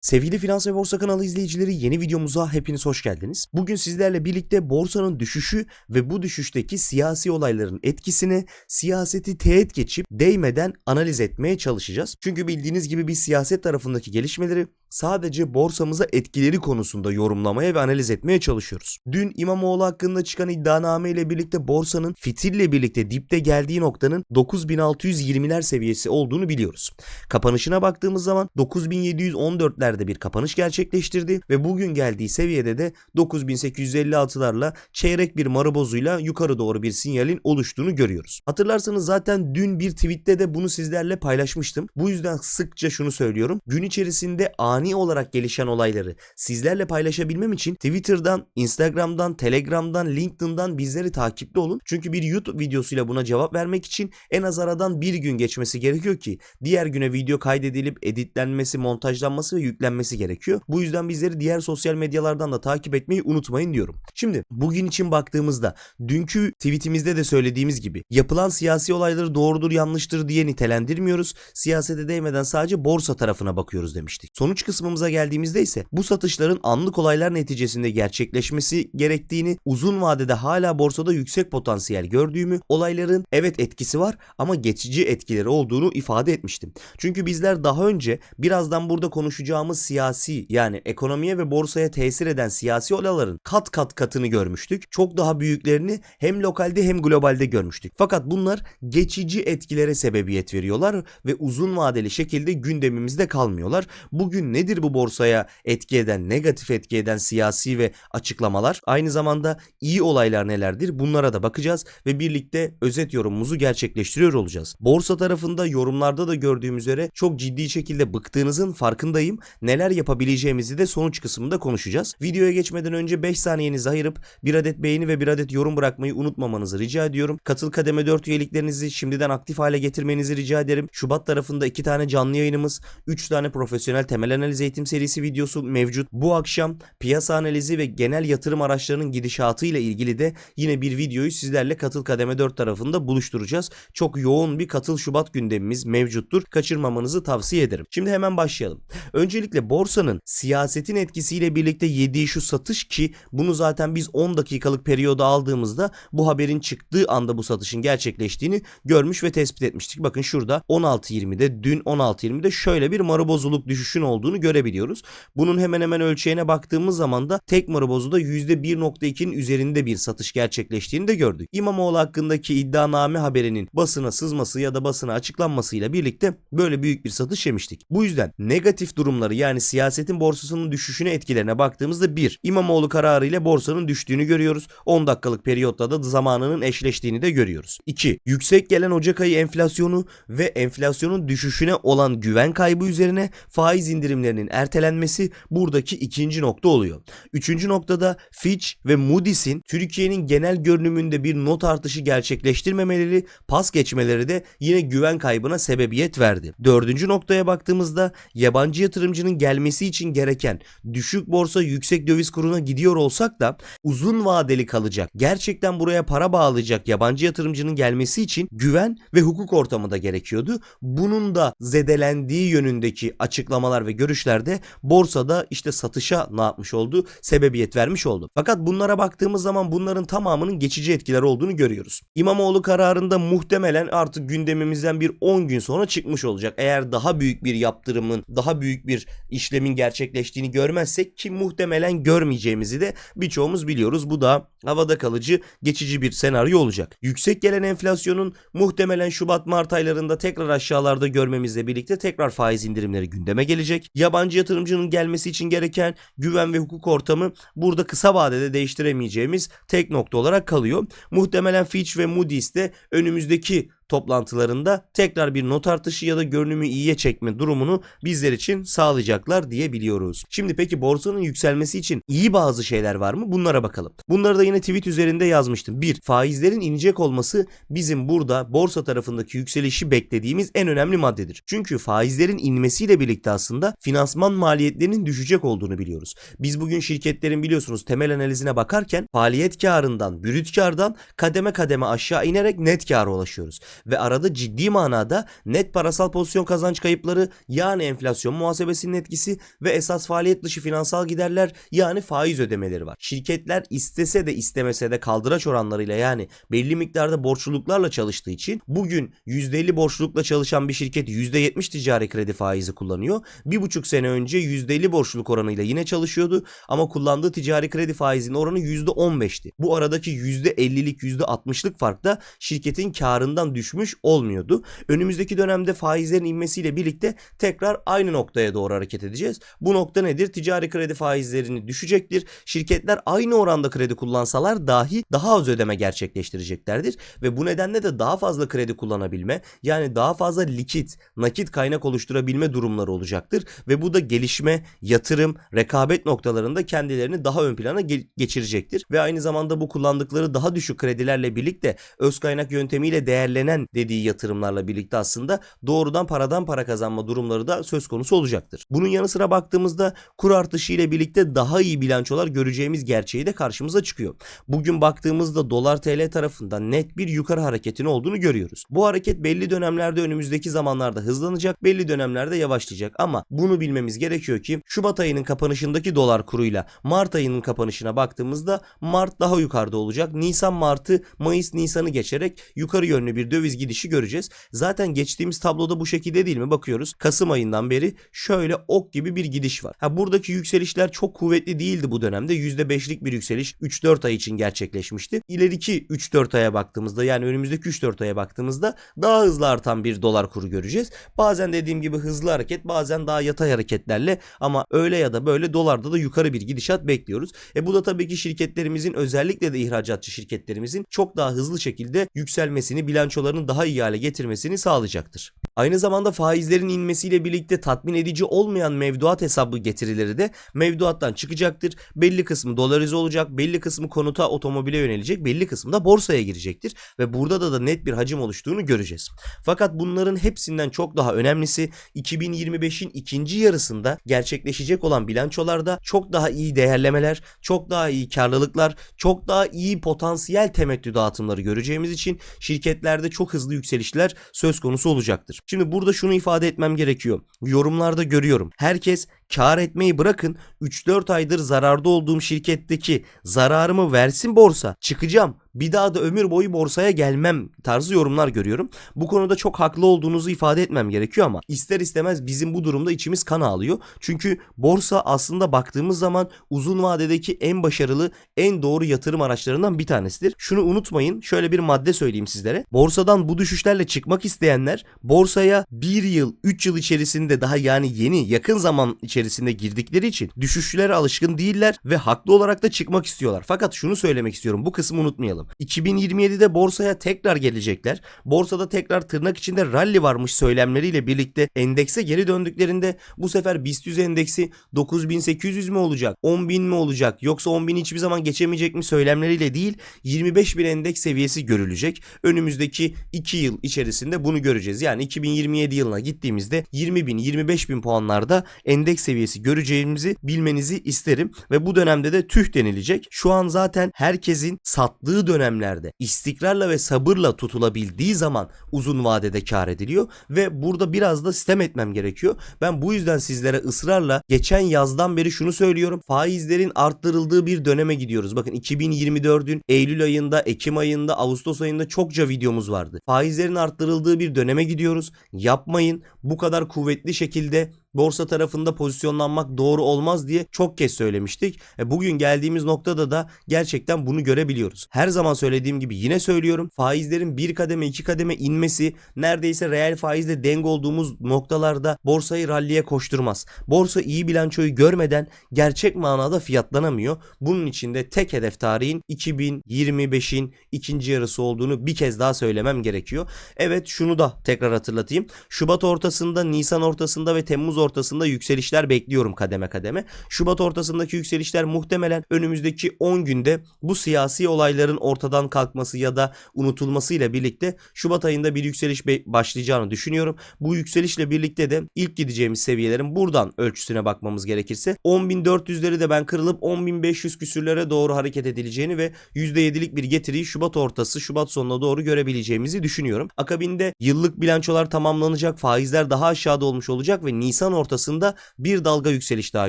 Sevgili Finans ve Borsa kanalı izleyicileri yeni videomuza hepiniz hoş geldiniz. Bugün sizlerle birlikte borsanın düşüşü ve bu düşüşteki siyasi olayların etkisini siyaseti teğet geçip değmeden analiz etmeye çalışacağız. Çünkü bildiğiniz gibi biz siyaset tarafındaki gelişmeleri sadece borsamıza etkileri konusunda yorumlamaya ve analiz etmeye çalışıyoruz. Dün İmamoğlu hakkında çıkan iddianame ile birlikte borsanın fitille birlikte dipte geldiği noktanın 9620'ler seviyesi olduğunu biliyoruz. Kapanışına baktığımız zaman 9714'lerde bir kapanış gerçekleştirdi ve bugün geldiği seviyede de 9856'larla çeyrek bir marabozuyla yukarı doğru bir sinyalin oluştuğunu görüyoruz. Hatırlarsanız zaten dün bir tweette de bunu sizlerle paylaşmıştım. Bu yüzden sıkça şunu söylüyorum. Gün içerisinde ani olarak gelişen olayları sizlerle paylaşabilmem için Twitter'dan, Instagram'dan, Telegram'dan, LinkedIn'dan bizleri takipte olun. Çünkü bir YouTube videosuyla buna cevap vermek için en az aradan bir gün geçmesi gerekiyor ki diğer güne video kaydedilip editlenmesi, montajlanması ve yüklenmesi gerekiyor. Bu yüzden bizleri diğer sosyal medyalardan da takip etmeyi unutmayın diyorum. Şimdi bugün için baktığımızda dünkü tweetimizde de söylediğimiz gibi yapılan siyasi olayları doğrudur yanlıştır diye nitelendirmiyoruz. Siyasete değmeden sadece borsa tarafına bakıyoruz demiştik. Sonuç kısmımıza geldiğimizde ise bu satışların anlık olaylar neticesinde gerçekleşmesi gerektiğini, uzun vadede hala borsada yüksek potansiyel gördüğümü, olayların evet etkisi var ama geçici etkileri olduğunu ifade etmiştim. Çünkü bizler daha önce birazdan burada konuşacağımız siyasi yani ekonomiye ve borsaya tesir eden siyasi olayların kat kat katını görmüştük. Çok daha büyüklerini hem lokalde hem globalde görmüştük. Fakat bunlar geçici etkilere sebebiyet veriyorlar ve uzun vadeli şekilde gündemimizde kalmıyorlar. Bugün nedir bu borsaya etki eden, negatif etki eden siyasi ve açıklamalar? Aynı zamanda iyi olaylar nelerdir? Bunlara da bakacağız ve birlikte özet yorumumuzu gerçekleştiriyor olacağız. Borsa tarafında yorumlarda da gördüğüm üzere çok ciddi şekilde bıktığınızın farkındayım. Neler yapabileceğimizi de sonuç kısmında konuşacağız. Videoya geçmeden önce 5 saniyenizi ayırıp bir adet beğeni ve bir adet yorum bırakmayı unutmamanızı rica ediyorum. Katıl kademe 4 üyeliklerinizi şimdiden aktif hale getirmenizi rica ederim. Şubat tarafında 2 tane canlı yayınımız, 3 tane profesyonel temel analiz eğitim serisi videosu mevcut. Bu akşam piyasa analizi ve genel yatırım araçlarının gidişatı ile ilgili de yine bir videoyu sizlerle Katıl Kademe 4 tarafında buluşturacağız. Çok yoğun bir Katıl Şubat gündemimiz mevcuttur. Kaçırmamanızı tavsiye ederim. Şimdi hemen başlayalım. Öncelikle borsanın siyasetin etkisiyle birlikte yediği şu satış ki bunu zaten biz 10 dakikalık periyoda aldığımızda bu haberin çıktığı anda bu satışın gerçekleştiğini görmüş ve tespit etmiştik. Bakın şurada 16.20'de dün 16.20'de şöyle bir marabozuluk düşüşün olduğunu görebiliyoruz. Bunun hemen hemen ölçeğine baktığımız zaman da tek marabozuda %1.2'nin üzerinde bir satış gerçekleştiğini de gördük. İmamoğlu hakkındaki iddianame haberinin basına sızması ya da basına açıklanmasıyla birlikte böyle büyük bir satış yemiştik. Bu yüzden negatif durumları yani siyasetin borsasının düşüşüne etkilerine baktığımızda bir İmamoğlu kararı ile borsanın düştüğünü görüyoruz. 10 dakikalık periyotta da zamanının eşleştiğini de görüyoruz. 2. Yüksek gelen Ocak ayı enflasyonu ve enflasyonun düşüşüne olan güven kaybı üzerine faiz indirimlerinin ertelenmesi buradaki ikinci nokta oluyor. Üçüncü noktada Fitch ve Moody's'in Türkiye'nin genel görünümünde bir not artışı gerçekleştirmemeleri, pas geçmeleri de yine güven kaybına sebebiyet verdi. Dördüncü noktaya baktığımızda yabancı yatırımcının gelmesi için gereken düşük borsa yüksek döviz kuruna gidiyor olsak da uzun vadeli kalacak, gerçekten buraya para bağlayacak yabancı yatırımcının gelmesi için güven ve hukuk ortamı da gerekiyordu. Bunun da zedelendiği yönündeki açıklamalar ve görüşlerde borsada işte satışa ne yapmış oldu? Sebebiyet vermiş oldu. Fakat bunlara baktığımız zaman bunların tamamının geçici etkiler olduğunu görüyoruz. İmamoğlu kararında muhtemelen artık gündemimizden bir 10 gün sonra çıkmış olacak. Eğer daha büyük bir yaptırımın, daha büyük bir işlemin gerçekleştiğini görmezsek ki muhtemelen görmeyeceğimizi de birçoğumuz biliyoruz. Bu da havada kalıcı, geçici bir senaryo olacak. Yüksek gelen enflasyonun muhtemelen Şubat-Mart aylarında tekrar aşağılarda görmemizle birlikte tekrar faiz indirimleri gündeme gelecek. Yabancı yatırımcının gelmesi için gereken güven ve hukuk ortamı burada kısa vadede değiştiremeyeceğimiz tek nokta olarak kalıyor. Muhtemelen Fitch ve Moody's de önümüzdeki toplantılarında tekrar bir not artışı ya da görünümü iyiye çekme durumunu bizler için sağlayacaklar diyebiliyoruz. Şimdi peki borsanın yükselmesi için iyi bazı şeyler var mı? Bunlara bakalım. Bunları da yine tweet üzerinde yazmıştım. 1. Faizlerin inecek olması bizim burada borsa tarafındaki yükselişi beklediğimiz en önemli maddedir. Çünkü faizlerin inmesiyle birlikte aslında finansman maliyetlerinin düşecek olduğunu biliyoruz. Biz bugün şirketlerin biliyorsunuz temel analizine bakarken faaliyet karından, brüt kardan kademe kademe aşağı inerek net kâra ulaşıyoruz. Ve arada ciddi manada net parasal pozisyon kazanç kayıpları yani enflasyon muhasebesinin etkisi ve esas faaliyet dışı finansal giderler yani faiz ödemeleri var. Şirketler istese de istemese de kaldıraç oranlarıyla yani belli miktarda borçluluklarla çalıştığı için bugün %50 borçlulukla çalışan bir şirket %70 ticari kredi faizi kullanıyor. Bir buçuk sene önce %50 borçluluk oranıyla yine çalışıyordu ama kullandığı ticari kredi faizinin oranı %15'ti. Bu aradaki %50'lik %60'lık fark da şirketin karından düşmüş olmuyordu. Önümüzdeki dönemde faizlerin inmesiyle birlikte tekrar aynı noktaya doğru hareket edeceğiz. Bu nokta nedir? Ticari kredi faizlerini düşecektir. Şirketler aynı oranda kredi kullansalar dahi daha az ödeme gerçekleştireceklerdir ve bu nedenle de daha fazla kredi kullanabilme yani daha fazla likit, nakit kaynak oluşturabilme durumları olacaktır ve bu da gelişme, yatırım, rekabet noktalarında kendilerini daha ön plana ge- geçirecektir ve aynı zamanda bu kullandıkları daha düşük kredilerle birlikte öz kaynak yöntemiyle değerlenen dediği yatırımlarla birlikte aslında doğrudan paradan para kazanma durumları da söz konusu olacaktır. Bunun yanı sıra baktığımızda kur artışı ile birlikte daha iyi bilançolar göreceğimiz gerçeği de karşımıza çıkıyor. Bugün baktığımızda dolar TL tarafından net bir yukarı hareketin olduğunu görüyoruz. Bu hareket belli dönemlerde önümüzdeki zamanlarda hızlanacak, belli dönemlerde yavaşlayacak ama bunu bilmemiz gerekiyor ki Şubat ayının kapanışındaki dolar kuruyla Mart ayının kapanışına baktığımızda Mart daha yukarıda olacak. Nisan Mart'ı Mayıs Nisan'ı geçerek yukarı yönlü bir döviz gidişi göreceğiz. Zaten geçtiğimiz tabloda bu şekilde değil mi? Bakıyoruz. Kasım ayından beri şöyle ok gibi bir gidiş var. Ha buradaki yükselişler çok kuvvetli değildi bu dönemde. %5'lik bir yükseliş 3-4 ay için gerçekleşmişti. İleriki 3-4 aya baktığımızda yani önümüzdeki 3-4 aya baktığımızda daha hızlı artan bir dolar kuru göreceğiz. Bazen dediğim gibi hızlı hareket bazen daha yatay hareketlerle ama öyle ya da böyle dolarda da yukarı bir gidişat bekliyoruz. E bu da tabii ki şirketlerimizin özellikle de ihracatçı şirketlerimizin çok daha hızlı şekilde yükselmesini, bilançolarını daha iyi hale getirmesini sağlayacaktır. Aynı zamanda faizlerin inmesiyle birlikte tatmin edici olmayan mevduat hesabı getirileri de mevduattan çıkacaktır. Belli kısmı dolarize olacak, belli kısmı konuta otomobile yönelecek, belli kısmı da borsaya girecektir ve burada da da net bir hacim oluştuğunu göreceğiz. Fakat bunların hepsinden çok daha önemlisi 2025'in ikinci yarısında gerçekleşecek olan bilançolarda çok daha iyi değerlemeler, çok daha iyi karlılıklar, çok daha iyi potansiyel temettü dağıtımları göreceğimiz için şirketlerde çok hızlı yükselişler söz konusu olacaktır. Şimdi burada şunu ifade etmem gerekiyor. Yorumlarda görüyorum. Herkes kar etmeyi bırakın 3-4 aydır zararda olduğum şirketteki zararımı versin borsa çıkacağım bir daha da ömür boyu borsaya gelmem tarzı yorumlar görüyorum. Bu konuda çok haklı olduğunuzu ifade etmem gerekiyor ama ister istemez bizim bu durumda içimiz kan ağlıyor. Çünkü borsa aslında baktığımız zaman uzun vadedeki en başarılı, en doğru yatırım araçlarından bir tanesidir. Şunu unutmayın, şöyle bir madde söyleyeyim sizlere. Borsadan bu düşüşlerle çıkmak isteyenler borsaya 1 yıl, 3 yıl içerisinde daha yani yeni, yakın zaman içerisinde girdikleri için düşüşlere alışkın değiller ve haklı olarak da çıkmak istiyorlar. Fakat şunu söylemek istiyorum, bu kısmı unutmayalım. 2027'de borsaya tekrar gelecekler. Borsada tekrar tırnak içinde rally varmış söylemleriyle birlikte endekse geri döndüklerinde bu sefer BIST 100 endeksi 9800 mü olacak? 10.000 mi olacak? Yoksa 10.000 hiçbir zaman geçemeyecek mi söylemleriyle değil 25 bin endeks seviyesi görülecek. Önümüzdeki 2 yıl içerisinde bunu göreceğiz. Yani 2027 yılına gittiğimizde 20 bin 25 bin puanlarda endeks seviyesi göreceğimizi bilmenizi isterim. Ve bu dönemde de tüh denilecek. Şu an zaten herkesin sattığı dönemlerde istikrarla ve sabırla tutulabildiği zaman uzun vadede kar ediliyor ve burada biraz da sistem etmem gerekiyor. Ben bu yüzden sizlere ısrarla geçen yazdan beri şunu söylüyorum. Faizlerin arttırıldığı bir döneme gidiyoruz. Bakın 2024'ün Eylül ayında, Ekim ayında, Ağustos ayında çokça videomuz vardı. Faizlerin arttırıldığı bir döneme gidiyoruz. Yapmayın. Bu kadar kuvvetli şekilde borsa tarafında pozisyonlanmak doğru olmaz diye çok kez söylemiştik. E bugün geldiğimiz noktada da gerçekten bunu görebiliyoruz. Her zaman söylediğim gibi yine söylüyorum. Faizlerin bir kademe iki kademe inmesi neredeyse reel faizle denk olduğumuz noktalarda borsayı ralliye koşturmaz. Borsa iyi bilançoyu görmeden gerçek manada fiyatlanamıyor. Bunun için de tek hedef tarihin 2025'in ikinci yarısı olduğunu bir kez daha söylemem gerekiyor. Evet şunu da tekrar hatırlatayım. Şubat ortasında, Nisan ortasında ve Temmuz Ortasında yükselişler bekliyorum kademe kademe. Şubat ortasındaki yükselişler muhtemelen önümüzdeki 10 günde bu siyasi olayların ortadan kalkması ya da unutulmasıyla birlikte Şubat ayında bir yükseliş başlayacağını düşünüyorum. Bu yükselişle birlikte de ilk gideceğimiz seviyelerin buradan ölçüsüne bakmamız gerekirse 10.400'leri de ben kırılıp 10.500 küsürlere doğru hareket edileceğini ve %7'lik bir getiriyi Şubat ortası Şubat sonuna doğru görebileceğimizi düşünüyorum. Akabinde yıllık bilançolar tamamlanacak, faizler daha aşağıda olmuş olacak ve Nisan ortasında bir dalga yükseliş daha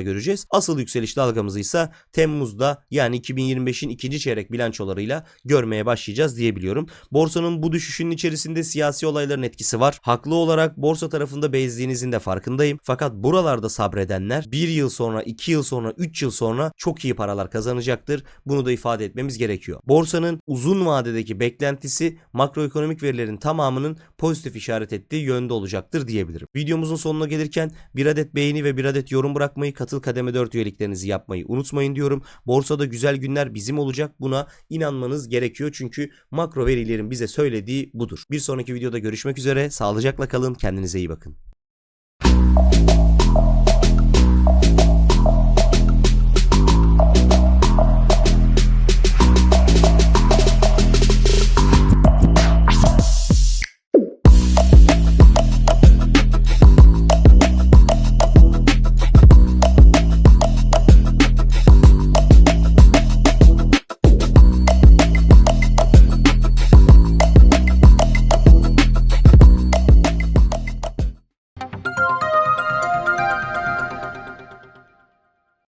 göreceğiz. Asıl yükseliş dalgamızı ise Temmuz'da yani 2025'in ikinci çeyrek bilançolarıyla görmeye başlayacağız diyebiliyorum. Borsanın bu düşüşünün içerisinde siyasi olayların etkisi var. Haklı olarak borsa tarafında bezdiğinizin de farkındayım. Fakat buralarda sabredenler bir yıl sonra, iki yıl sonra, üç yıl sonra çok iyi paralar kazanacaktır. Bunu da ifade etmemiz gerekiyor. Borsanın uzun vadedeki beklentisi makroekonomik verilerin tamamının pozitif işaret ettiği yönde olacaktır diyebilirim. Videomuzun sonuna gelirken bir adet beğeni ve bir adet yorum bırakmayı, katıl kademe 4 üyeliklerinizi yapmayı unutmayın diyorum. Borsada güzel günler bizim olacak. Buna inanmanız gerekiyor çünkü makro verilerin bize söylediği budur. Bir sonraki videoda görüşmek üzere. Sağlıcakla kalın. Kendinize iyi bakın.